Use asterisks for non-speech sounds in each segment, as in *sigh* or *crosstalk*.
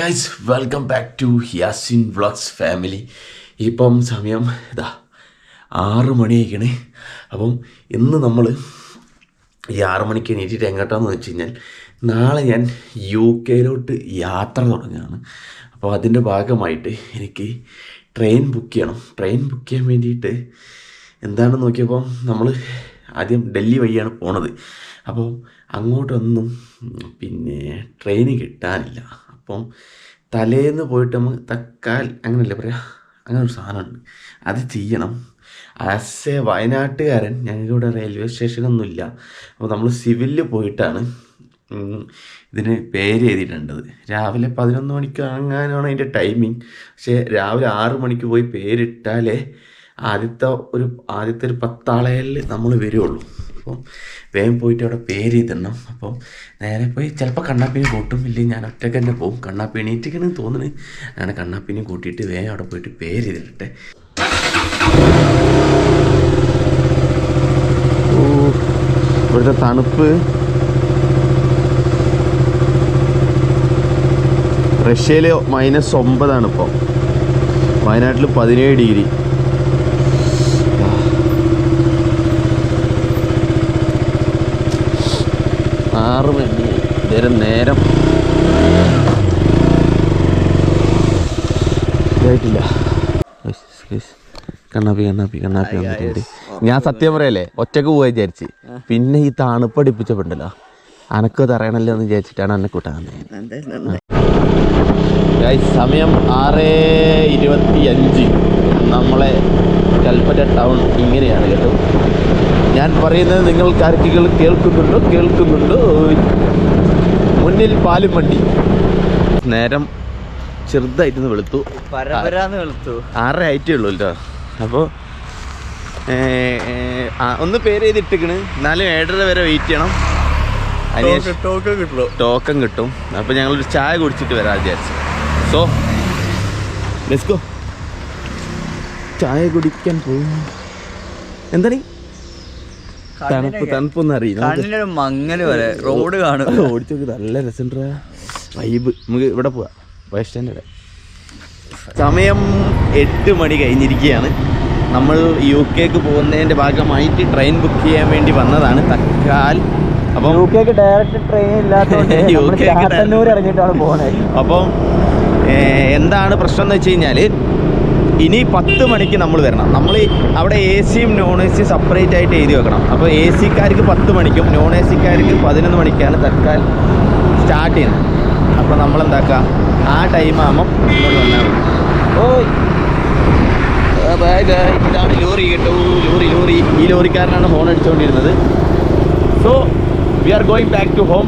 Guys welcome back to Yasin vlogs family ഇപ്പം സമയം ഇതാ ആറ് മണിയായിക്കണേ. അപ്പം ഇന്ന് നമ്മൾ ഈ ആറ് മണിക്ക് എണീറ്റിട്ട് എങ്ങോട്ടാന്ന് വെച്ച് കഴിഞ്ഞാൽ നാളെ ഞാൻ യു കെയിലോട്ട് യാത്ര തുടങ്ങുകയാണ്. അപ്പോൾ അതിന്റെ ഭാഗമായിട്ട് എനിക്ക് ട്രെയിൻ ബുക്ക് ചെയ്യണം. ട്രെയിൻ ബുക്ക് ചെയ്യാൻ വേണ്ടിയിട്ട് എന്താണെന്ന് നോക്കിയപ്പോൾ നമ്മൾ ആദ്യം ഡൽഹി വഴിയാണ് പോണത്. അപ്പോൾ അങ്ങോട്ടൊന്നും പിന്നെ ട്രെയിൻ കിട്ടാനില്ല. അപ്പം തലേന്ന് പോയിട്ട് നമുക്ക് തക്കാൽ അങ്ങനല്ലേ പറയാ? അങ്ങനെ ഒരു സാധനമുണ്ട്. അത് ചെയ്യണം. ആസ് എ വയനാട്ടുകാരൻ ഞങ്ങൾക്ക് ഇവിടെ റെയിൽവേ സ്റ്റേഷനൊന്നുമില്ല അപ്പോൾ നമ്മൾ സിവിലിൽ പോയിട്ടാണ് ഇതിന് പേര് എഴുതിയിട്ടുണ്ടത് രാവിലെ പതിനൊന്ന് മണിക്ക് അങ്ങനെയാണ് അതിന്റെ ടൈമിംഗ് പക്ഷേ രാവിലെ ആറ് മണിക്ക് പോയി പേരിട്ടാലേ ആദ്യത്തെ ഒരു ആദ്യത്തെ ഒരു പത്താളയിൽ നമ്മൾ വരുള്ളൂ. അപ്പം വേഗം പോയിട്ട് അവിടെ പേര് എഴുതണം. അപ്പം നേരെ പോയി ചിലപ്പോൾ കണ്ണാപ്പിനെ കൂട്ടും ഇല്ലെങ്കിൽ ഞാൻ ഒറ്റയ്ക്ക് തന്നെ പോകും. കണ്ണാപ്പി തോന്നുന്നു അങ്ങനെ കണ്ണാപ്പിനി കൂട്ടിയിട്ട് വേഗം അവിടെ പോയിട്ട് പേര് എഴുതിട്ടെ. ഇവിടുത്തെ തണുപ്പ്. റഷ്യയിൽ മൈനസ് ഒമ്പതാണ് ഇപ്പോൾ വയനാട്ടിൽ പതിനേഴ് ഡിഗ്രി. ആറ് മണി. നേരം നേരം ഇതായിട്ടില്ല. കണ്ണാപ്പി കണ്ണാപ്പി കണ്ണാപ്പി വന്നിട്ടുണ്ട്. ഞാൻ സത്യം പറയല്ലേ ഒറ്റയ്ക്ക് പോയി വിചാരിച്ച്. പിന്നെ ഈ തണുപ്പ് അടിപ്പിച്ചപ്പോണ്ടല്ലോ അനക്ക് തറയണല്ലോ എന്ന് വിചാരിച്ചിട്ടാണ് എന്നെ കൂട്ടാൻ സമയം ആറ് ഇരുപത്തി അഞ്ച് നമ്മളെ കൽപ്പറ്റ ടൗൺ ഇങ്ങനെയാണ് കേട്ടോ. ഞാൻ പറയുന്നത് നിങ്ങൾ ആർക്കുകൾ കേൾക്കുന്നുണ്ടോ? കേൾക്കുന്നുണ്ടോ? മുന്നിൽ പാലും വണ്ടി നേരം ചെറുതായിട്ടൊന്ന് വെളുത്തു. വെളുത്തു. ആറര ആയിട്ടേ ഉള്ളൂ കേട്ടോ അപ്പോൾ ഒന്ന് പേര് ചെയ്തിട്ടിക്കണ് എന്നാലും ഏഴര വരെ വെയിറ്റ് ചെയ്യണം. അതിന് ടോക്ക് കിട്ടുള്ളൂ ടോക്കൺ കിട്ടും. അപ്പോൾ ഒരു ചായ കുടിച്ചിട്ട് വരാം വിചാരിച്ചു. സോ ലെസ്കോ ചായ കുടിക്കാൻ പോയി എന്താണ്? തണുപ്പ് തണുപ്പൊന്നും അറിയില്ല. കണ്ണിനൊരു മങ്ങൽ വരെ റോഡ് കാണും. ഓടിച്ചു നോക്ക്. നല്ല രസമുണ്ടാ വൈബ് നമുക്ക് ഇവിടെ പോവാം. ബസ് സ്റ്റാൻഡ് സമയം എട്ട് മണി കഴിഞ്ഞിരിക്കുകയാണ്. നമ്മൾ യു കെക്ക് പോകുന്നതിന്റെ ഭാഗമായിട്ട് ട്രെയിൻ ബുക്ക് ചെയ്യാൻ വേണ്ടി വന്നതാണ് തക്കാൽ. അപ്പം യു കെക്ക് ഡയറക്റ്റ് ട്രെയിൻ ഇല്ലാത്തതുകൊണ്ട് യു *laughs* കെ കെക്ക് ചാത്തന്നൂർ ഇറങ്ങിയിട്ടാണ് പോകുന്നത് അപ്പം എന്താണ് പ്രശ്നം എന്ന് വെച്ച് കഴിഞ്ഞാൽ ഇനി പത്ത് മണിക്ക് നമ്മൾ തരണം നമ്മൾ അവിടെ എ സിയും നോൺ എ സിയും സെപ്പറേറ്റ് ആയിട്ട് എഴുതി വെക്കണം. അപ്പോൾ എ സിക്കാർക്ക് പത്ത് മണിക്കും നോൺ എ സിക്കാർക്ക് പതിനൊന്ന് മണിക്കാണ് തൽക്കാൽ സ്റ്റാർട്ട് ചെയ്യുന്നത്. അപ്പോൾ നമ്മൾ എന്താക്കുക? ആ ടൈം ആകുമ്പം ഇങ്ങോട്ട് വന്നാൽ മതി. bye, bye. ഇതാണ് ലോറി കേട്ടോ. Lorry lorry. ഈ ലോറിക്കാരനാണ് phone അടിച്ചുകൊണ്ടിരുന്നത് so we are going back to home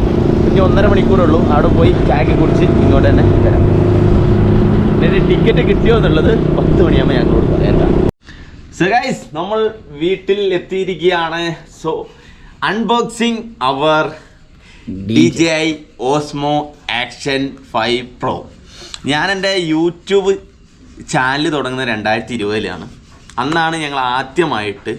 ഇനി ഒന്നര മണിക്കൂറേ ഉള്ളൂ. അവിടെ പോയി ചായക്ക് കുടിച്ച് ഇങ്ങോട്ട് തന്നെ വരാം. പിന്നെ ടിക്കറ്റ് കിട്ടിയോ എന്നുള്ളത് പത്ത് മണിയാകുമ്പോൾ ഞങ്ങളോട് എന്താ സോ ഗൈസ് നമ്മൾ വീട്ടിൽ എത്തിയിരിക്കുകയാണ്. So unboxing our D J I Osmo Action five pro ഞാൻ എന്റെ യൂട്യൂബ് ചാനൽ തുടങ്ങുന്നത് രണ്ടായിരത്തി ഇരുപതിലാണ് അന്നാണ് ഞങ്ങൾ ആദ്യമായിട്ട്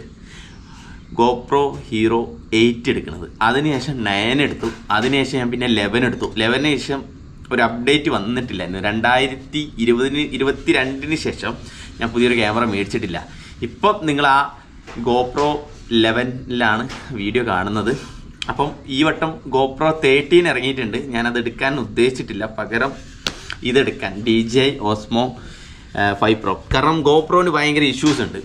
ഗോപ്രോ ഹീറോ എയ്റ്റ് എടുക്കുന്നത്. അതിനുശേഷം നയൻ എടുത്തു. അതിനുശേഷം ഞാൻ പിന്നെ ലെവൻ എടുത്തു. ലെവന് ശേഷം ഒരു അപ്ഡേറ്റ് വന്നിട്ടില്ലായിരുന്നു രണ്ടായിരത്തി ഇരുപതിന് ഇരുപത്തി രണ്ടിന് ശേഷം ഞാൻ പുതിയൊരു ക്യാമറ മേടിച്ചിട്ടില്ല. ഇപ്പം നിങ്ങൾ ആ ഗോപ്രോ ലെവനിലാണ് വീഡിയോ കാണുന്നത്. അപ്പം ഈ വട്ടം ഗോപ്രോ തേർട്ടീൻ ഇറങ്ങിയിട്ടുണ്ട്. ഞാനത് എടുക്കാൻ ഉദ്ദേശിച്ചിട്ടില്ല. പകരം ഇതെടുക്കാൻ D J Osmo five pro കാരണം ഗോപ്രോന് ഭയങ്കര ഇഷ്യൂസ് ഉണ്ട്.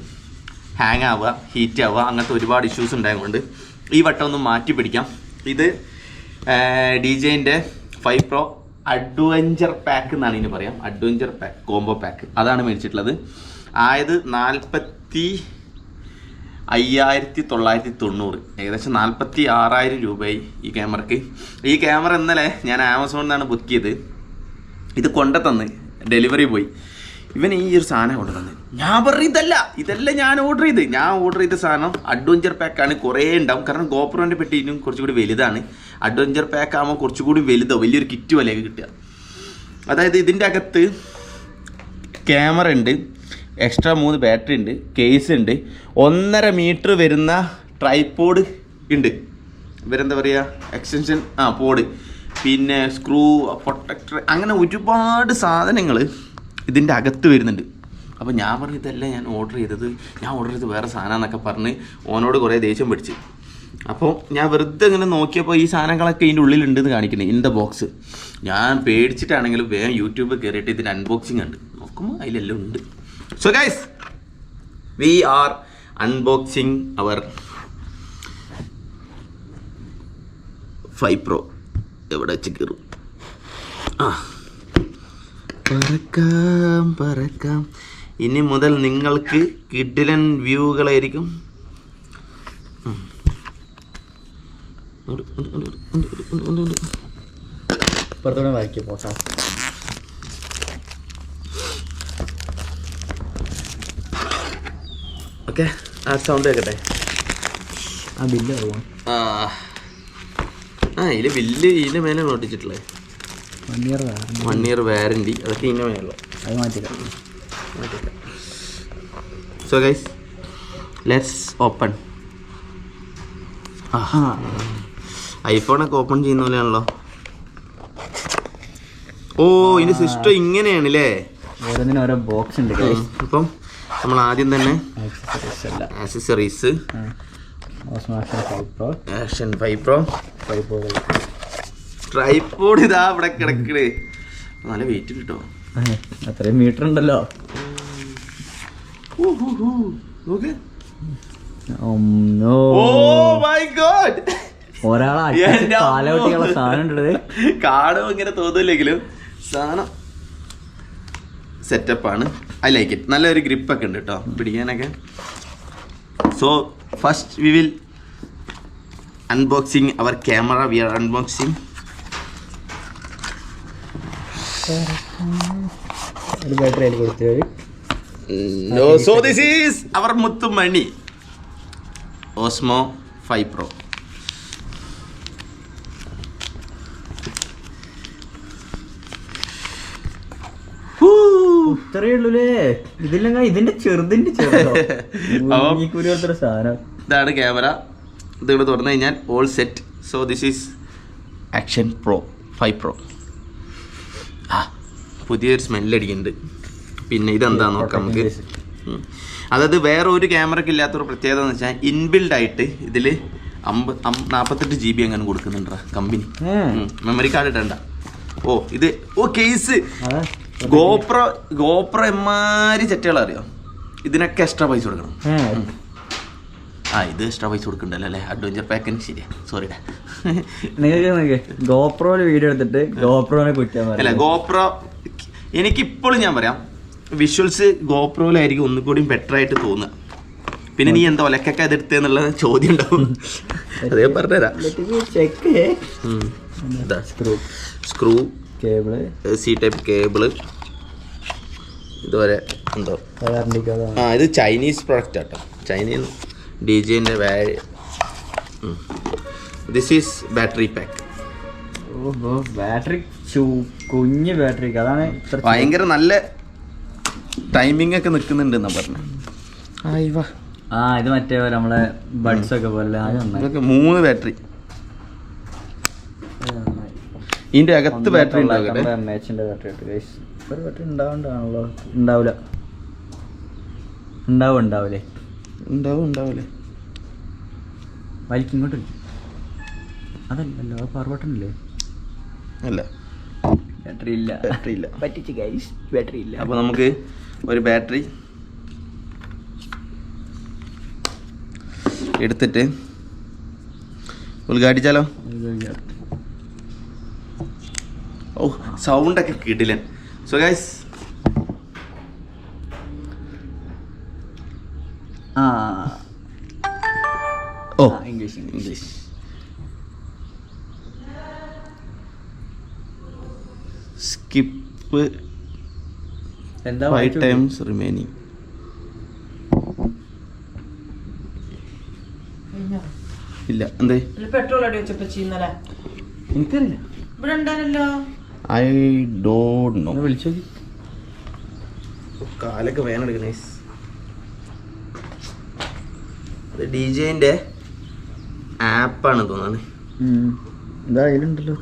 ഹാങ് ആവുക ഹീറ്റ് ആവുക അങ്ങനത്തെ ഒരുപാട് ഇഷ്യൂസ് ഉണ്ടായതുകൊണ്ട് ഈ വട്ടം ഒന്ന് മാറ്റി പിടിക്കാം. ഇത് ഡി ജെന്റെ ഫൈവ് പ്രോ അഡ്വഞ്ചർ പാക്ക് എന്നാണ് ഇതിന് പറയാം. Adventure pack combo pack. അതാണ് മേടിച്ചിട്ടുള്ളത്. ആയത് നാൽപ്പത്തി അയ്യായിരത്തി തൊള്ളായിരത്തി തൊണ്ണൂറ്. ഏകദേശം നാൽപ്പത്തി ആറായിരം രൂപയായി ഈ ക്യാമറയ്ക്ക് ഈ ക്യാമറ ഇന്നലെ ഞാൻ ആമസോണിൽ നിന്നാണ് ബുക്ക് ചെയ്ത്. ഇത് കൊണ്ടുതന്ന് ഡെലിവറി പോയി. ഇവൻ ഈ ഒരു സാധനം ഓർഡർ തന്നെ ഞാൻ പറഞ്ഞു ഇതല്ല. ഇതല്ല ഞാൻ ഓർഡർ ചെയ്ത്. ഞാൻ ഓർഡർ ചെയ്ത സാധനം അഡ്വഞ്ചർ പാക്കാണ് കുറേ ഉണ്ടാവും. കാരണം ഗോപ്രോന്റെ പെട്ടിനും കുറച്ചുകൂടി വലുതാണ്. അഡ്വഞ്ചർ പാക്ക് ആകുമ്പോൾ കുറച്ചുകൂടി വലുതോ വലിയൊരു കിറ്റ് പോലെയൊക്കെ കിട്ടുക. അതായത് ഇതിന്റെ അകത്ത് ക്യാമറ ഉണ്ട് എക്സ്ട്രാ മൂന്ന് ബാറ്ററി ഉണ്ട് കേസ് ഉണ്ട് ഒന്നര മീറ്റർ വരുന്ന ട്രൈപോഡ് ഉണ്ട്. ഇവരെന്താ പറയുക എക്സ്റ്റൻഷൻ ആ പോഡ് പിന്നെ സ്ക്രൂ പ്രൊട്ടക്ടർ അങ്ങനെ ഒരുപാട് സാധനങ്ങൾ ഇതിന്റെ അകത്ത് വരുന്നുണ്ട്. അപ്പോൾ ഞാൻ പറഞ്ഞു ഇതല്ല ഞാൻ ഓർഡർ ചെയ്തത്. ഞാൻ ഓർഡർ ചെയ്ത് വേറെ സാധനം എന്നൊക്കെ പറഞ്ഞ് ഓനോട് കുറേ ദേഷ്യം പിടിച്ച്. അപ്പോൾ ഞാൻ വെറുതെ ഇങ്ങനെ നോക്കിയപ്പോൾ ഈ സാധനങ്ങളൊക്കെ ഇതിന്റെ ഉള്ളിലുണ്ടെന്ന് കാണിക്കുന്നത് ഇൻ ബോക്സ് ഞാൻ പേടിച്ചിട്ടാണെങ്കിലും വേഗം യൂട്യൂബിൽ കയറിയിട്ട് ഇതിന്റെ അൺബോക്സിങ് ഉണ്ട് നോക്കുമ്പോൾ അതിലെല്ലാം ഉണ്ട്. So guys we are unboxing our five pro എവിടെ വെച്ച് കയറും ആ. പറക്കാം പറക്കാം. ഇനി മുതൽ നിങ്ങൾക്ക് കിഡിലൻ വ്യൂകളായിരിക്കും. ഇപ്പുറത്തോടെ വായിക്കും പോട്ടാ. ഓക്കെ ആ സൗണ്ട് കേൾക്കട്ടെ ആ ബില്ല് ആ. ആ ഇതിൽ ബില്ല് ഇതിന്റെ മേലെ നോട്ടിച്ചിട്ടുള്ളത് വൺ ഇയർ അതൊക്കെ ഇതിന്റെ മേലുള്ള അത് മാറ്റില്ല സോ ഗൈസ് ലെറ്റ്സ് ഓപ്പൺ ആഹാ. ഐഫോണൊക്കെ ഓപ്പൺ ചെയ്യുന്ന പോലെയാണല്ലോ. ഓ ഇതിന്റെ സിസ്റ്റം ഇങ്ങനെയാണ് അല്ലേ ഓരോന്നിനും ഓരോ ബോക്സ് ഉണ്ട് guys. ഇപ്പം നമ്മൾ ആദ്യം തന്നെ accessories Osmo Action five pro Action five pro five pro tripod ഇതാ ഇവിടെ കിടക്കണ്. നല്ല വെയിറ്റ് കിട്ടോ. അത്രയും മീറ്റർ ഉണ്ടല്ലോ. നോക്ക്. ഇങ്ങനെ തോന്നില്ലെങ്കിലും സാധനം സെറ്റപ്പാണ് ഐ ലൈക്ക് ഇറ്റ് നല്ലൊരു ഗ്രിപ്പ് ഒക്കെ ഉണ്ട് കേട്ടോ പിടിക്കാനൊക്കെ. So first we will unboxing our camera we are unboxing ഒരു ബാറ്ററി അതിൽ കൊടുത്തു സോ ദിസ് ഈസ് അവർ മുത്തുമണി ഓസ്മോ ഫൈവ് പ്രോ ഇത്രയേ ഉള്ളൂലേ? ഇതില്ലെങ്കിൽ ഇതിന്റെ ചെറുതിന്റെ *laughs* സാധനം. ഇതാണ് ക്യാമറ ഇതിവിടെ തുറന്നു കഴിഞ്ഞാൽ all set so this is Action pro five pro പുതിയൊരു സ്മെല്ലടിക്കുന്നുണ്ട് പിന്നെ ഇതെന്താ നോക്കാം നമുക്ക്. അതായത് വേറെ ഒരു ക്യാമറയ്ക്ക് ഇല്ലാത്തൊരു പ്രത്യേകത എന്ന് വെച്ചാൽ ഇൻബിൽഡ് ആയിട്ട് ഇതിൽ അമ്പ നാൽപ്പത്തെട്ട് ജി ബി അങ്ങനെ കൊടുക്കുന്നുണ്ടാ കമ്പനി മെമ്മറി കാർഡ് ഇടണ്ട. ഓ ഇത് ഓ കേസ് ഗോപ്ര ഗോപ്ര എമ്മാരി ചെറ്റുകൾ അറിയോ? ഇതിനൊക്കെ എക്സ്ട്രാ പൈസ കൊടുക്കണം. ആ ഇത് എക്സ്ട്രാ പൈസ കൊടുക്കണ്ടല്ലോ അല്ലേ? അഡ്വഞ്ചർ പാക്കിന് ശരിയാ. സോറിടാ നിങ്ങൾക്ക് ഗോപ്രോയിൽ വീഡിയോ എടുത്തിട്ട് ഗോപ്രോനെ കുറ്റാൻ അല്ല ഗോപ്രോ എനിക്കിപ്പോഴും ഞാൻ പറയാം വിഷ്വൽസ് ഗോപ്രോയിലായിരിക്കും ഒന്നുകൂടി ബെറ്റർ ആയിട്ട് തോന്നുക. പിന്നെ നീ എന്താ ഒലക്കൊക്കെ അതെടുത്തെന്നുള്ള ചോദ്യം ഉണ്ടാവും. *laughs* അതേ പറഞ്ഞുതരാം. Screw screw cable? C type cable ഇതുവരെ എന്തോ? ആ ഇത് ചൈനീസ് പ്രൊഡക്റ്റ് ആട്ടോ ചൈനീസ് ഡി ജെന്റെ ദിസ് ഈസ് ബാറ്ററി പാക്ക് ഓഹോ ബാറ്ററി കുഞ്ഞ് ബാറ്ററി അതാണ് ഭയങ്കര നല്ല ടൈമിംഗ് ഒക്കെ നിൽക്കുന്നുണ്ട് എന്നാ പറഞ്ഞു ആ ഇത് മറ്റേ നമ്മളെ ബഡ്സ് ഒക്കെ പോലെ ഇതൊക്കെ മൂന്ന് ബാറ്ററി. ഇതിന്റെ അകത്ത് ബാറ്ററി ബാറ്ററി ഉണ്ടാവണ്ടാണല്ലോ ഉണ്ടാവില്ല ഉണ്ടാവും ഉണ്ടാവില്ലേ ഉണ്ടാവും ഉണ്ടാവില്ലേ വലിക്ക് ഇങ്ങോട്ട് വലിക്ക്. അതല്ലല്ലോ ഇല്ലേ? അല്ല. ബാറ്ററി ഇല്ല. ബാറ്ററി ഇല്ല. പറ്റിച്ച് ഗൈസ് ബാറ്ററി ഇല്ല. അപ്പോൾ നമുക്ക് ഒരു ബാറ്ററി എടുത്തിട്ട് ഉദ്ഘാടിച്ചാലോ? ഓ സൗണ്ടൊക്കെ കിടിലൻ. So guys English English skip എന്താ ഫൈവ്. ടൈംസ് റിമൈനിങ് ഇല്ല എന്തേ? പെട്രോൾ അടി വെച്ചപ്പോ ചെയ്യുന്നല്ലേ? എനിക്കറിയില്ല. ഇവിടെ ഉണ്ടായിരുന്നല്ലോ? ഐ ഡോണ്ട് നോ വിളിച്ചോ കാലൊക്കെ വേനെടുക്കണേ അത് ഡി ജെന്റെ ആപ്പാണ് തോന്നുന്നത് ഉം. ഇതാ അതിലുണ്ടല്ലോ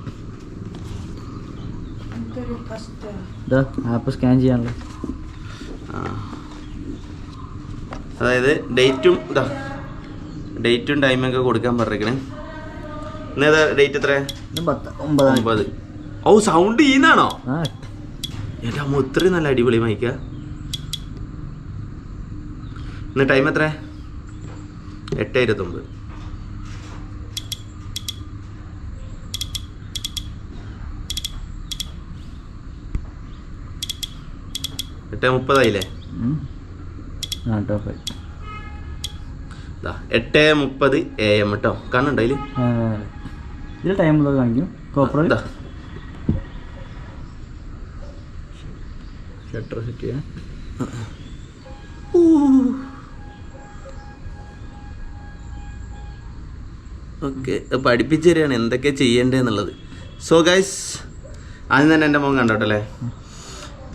കഷ്ടം ഇതാ ആപ്പ് സ്കാൻ ചെയ്യാനുള്ള അതായത് ഡേറ്റും ഇതാ ഡേറ്റും ടൈമൊക്കെ കൊടുക്കാൻ പറഞ്ഞിരിക്കണേ. ഏതാ ഡേറ്റ് എത്ര ഒമ്പതാം ഒമ്പത്. ഓ സൗണ്ട് ഈന്നാണോ? എന്റെ അമ്മ ഇത്രയും നല്ല അടിപൊളി മൈക്ക ഇന്ന് ടൈം എത്ര എട്ട് ഇരുപത്തൊമ്പത്. എട്ട് മുപ്പതായില്ലേ? എട്ട് മുപ്പത് എ എം കേട്ടോ കാണുന്നുണ്ടോ അതിൽ? ഇതിൽ ടൈം കാണിക്കും. കോപ്പർ ഷട്ടർ സെറ്റ് ചെയ്യാം. ഓക്കെ പഠിപ്പിച്ചു തരികയാണ് എന്തൊക്കെ ചെയ്യേണ്ടതെന്നുള്ളത് സോ ഗൈസ് ആദ്യം തന്നെ എന്റെ മോൻ കണ്ടോട്ടല്ലേ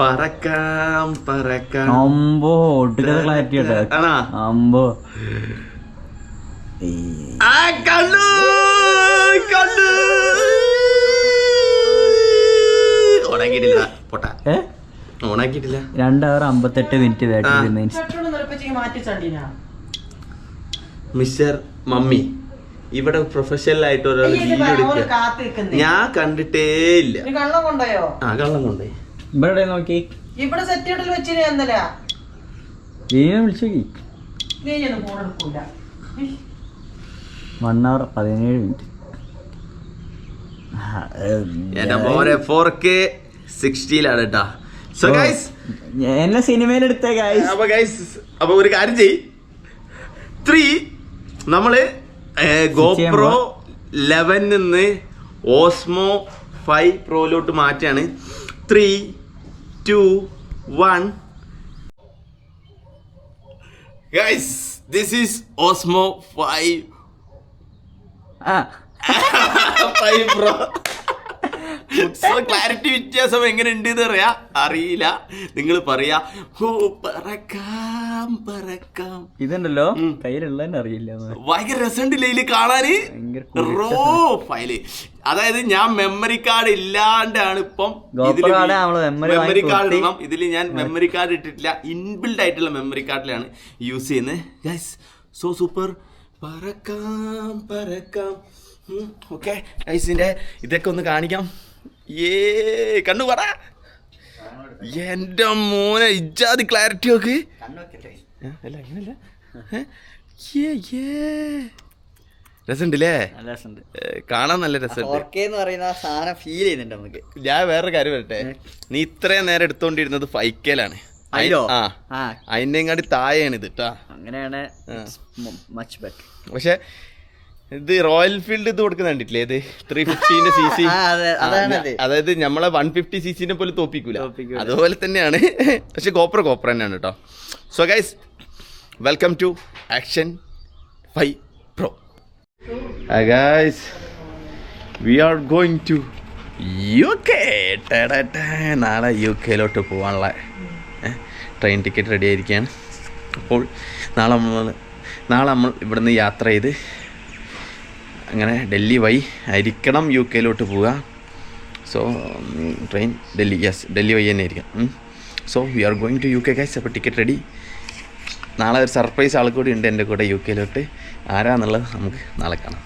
പറക്കാം പറക്കാം. അമ്പോ ഒട്ടുകഥ ക്ലാരിറ്റി ഉണ്ട് ആണോ? അമ്പോ. ആ കണ്ണു കണ്ണു. ഉണങ്ങിയിട്ടില്ല. പൊട്ട. ഏ? രണ്ടവർ അമ്പത്തെട്ട് മിനിറ്റ് മിസ്റ്റർ മമ്മി ഇവിടെ പ്രൊഫഷണൽ ആയിട്ട് ഒരാൾ വീഡിയോ എടുക്കുക. ഞാൻ കണ്ടിട്ടേ ഇല്ല. നീ കള്ളം കൊണ്ടോയോ ആ കള്ളം കൊണ്ടേ ഇവിടെ നോക്കി? ഇവിടെ സെറ്റ് ഇടൽ വെച്ചിന് എന്നല്ല നീനെ വിളിച്ചു നീ ഒന്നും ഫോൺ എടുക്കൂല. വൺ അവർ പതിനേഴ് മിനിറ്റ്. എന്റെ മോനെ ഫോർ കെ സിക്സ്റ്റിയിലാണ് കേട്ടാ സോ ഗൈസ് എന്നെ സിനിമയിലെടുത്ത ഗൈസ് അപ്പൊ ഗൈസ് അപ്പൊ ഒരു കാര്യം ചെയ് ത്രീ നമ്മൾ ഗോപ്രോ ലെവൻ നിന്ന് ഓസ്മോ ഫൈവ് പ്രോയിലോട്ട് മാറ്റാണ്. Three two, one. Guys, this is Osmo 5. Ah. *laughs* 5 bro. Clarity വ്യത്യാസം എങ്ങനെ ഉണ്ട് എന്ന് അറിയാ അറിയില്ല. നിങ്ങൾ പറയാ ഓ പറക്കാം പറക്കാം. ഇതുണ്ടല്ലോ കയ്യിലുള്ള അറിയില്ല. ഭയങ്കര രസമുണ്ടല്ലേ ഇതിൽ കാണാന് റോ ഫയൽ. അതായത് ഞാൻ മെമ്മറി കാർഡ് ഇല്ലാണ്ടാണ് ഇപ്പം മെമ്മറി കാർഡ്. ഇടണം. ഇതിൽ ഞാൻ മെമ്മറി കാർഡ് ഇട്ടിട്ടില്ല. ഇൻബിൽഡ് ആയിട്ടുള്ള മെമ്മറി കാർഡിലാണ് യൂസ് ചെയ്യുന്നത് സോ സൂപ്പർ പറക്കാം പറക്കാം. ഓക്കെ ഗൈസിന്റെ ഇതൊക്കെ ഒന്ന് കാണിക്കാം. ഏ കണ്ണു പറ. എന്റെ മോനെ ഇജാതി ക്ലാരിറ്റി നോക്ക്. അല്ല അങ്ങനല്ല. രസമുണ്ടല്ലേ? കാണാൻ നല്ല രസമുണ്ട്. ഫീൽ ചെയ്യുന്നുണ്ട് നമുക്ക്. ഞാൻ വേറൊരു കാര്യം വരട്ടെ നീ ഇത്രയും നേരം എടുത്തോണ്ടിരുന്നത് ഫൈക്കലാണ്. അതിന്റെ കാട്ടി താഴെയാണ് ഇത് കേട്ടാ അങ്ങനെയാണ്. മച്ച് ബെറ്റർ പക്ഷെ ഇത് റോയൽ ഫീൽഡ് ഇത് കൊടുക്കുന്ന കണ്ടിട്ടില്ലേ? ഇത് ത്രീ ഫിഫ്റ്റീന്റെ സി സി അതായത് നമ്മളെ വൺ ഫിഫ്റ്റി സി സിനെ പോലും തോപ്പിക്കൂല. അതുപോലെ തന്നെയാണ്. പക്ഷെ കോപ്പർ കോപ്പർ തന്നെയാണ് കേട്ടോ so guys welcome to action five pro guys we are going to U K നാളെ യു കെയിലോട്ട് പോകാനുള്ള ട്രെയിൻ ടിക്കറ്റ് റെഡി ആയിരിക്കുകയാണ് അപ്പോൾ നാളെ നമ്മൾ നാളെ നമ്മൾ ഇവിടുന്ന് യാത്ര ചെയ്ത് അങ്ങനെ ഡൽഹി വൈ ആയിരിക്കണം യു കെയിലോട്ട് പോവുക. So train Delhi yes Delhi വഴി തന്നെ ആയിരിക്കാം so we are going to U K guys അപ്പോൾ ടിക്കറ്റ് റെഡി നാളെ ഒരു സർപ്രൈസ് ആൾ ഉണ്ട് എന്റെ കൂടെ യു കെയിലോട്ട്. ആരാന്നുള്ളത് നമുക്ക് നാളെ കാണാം.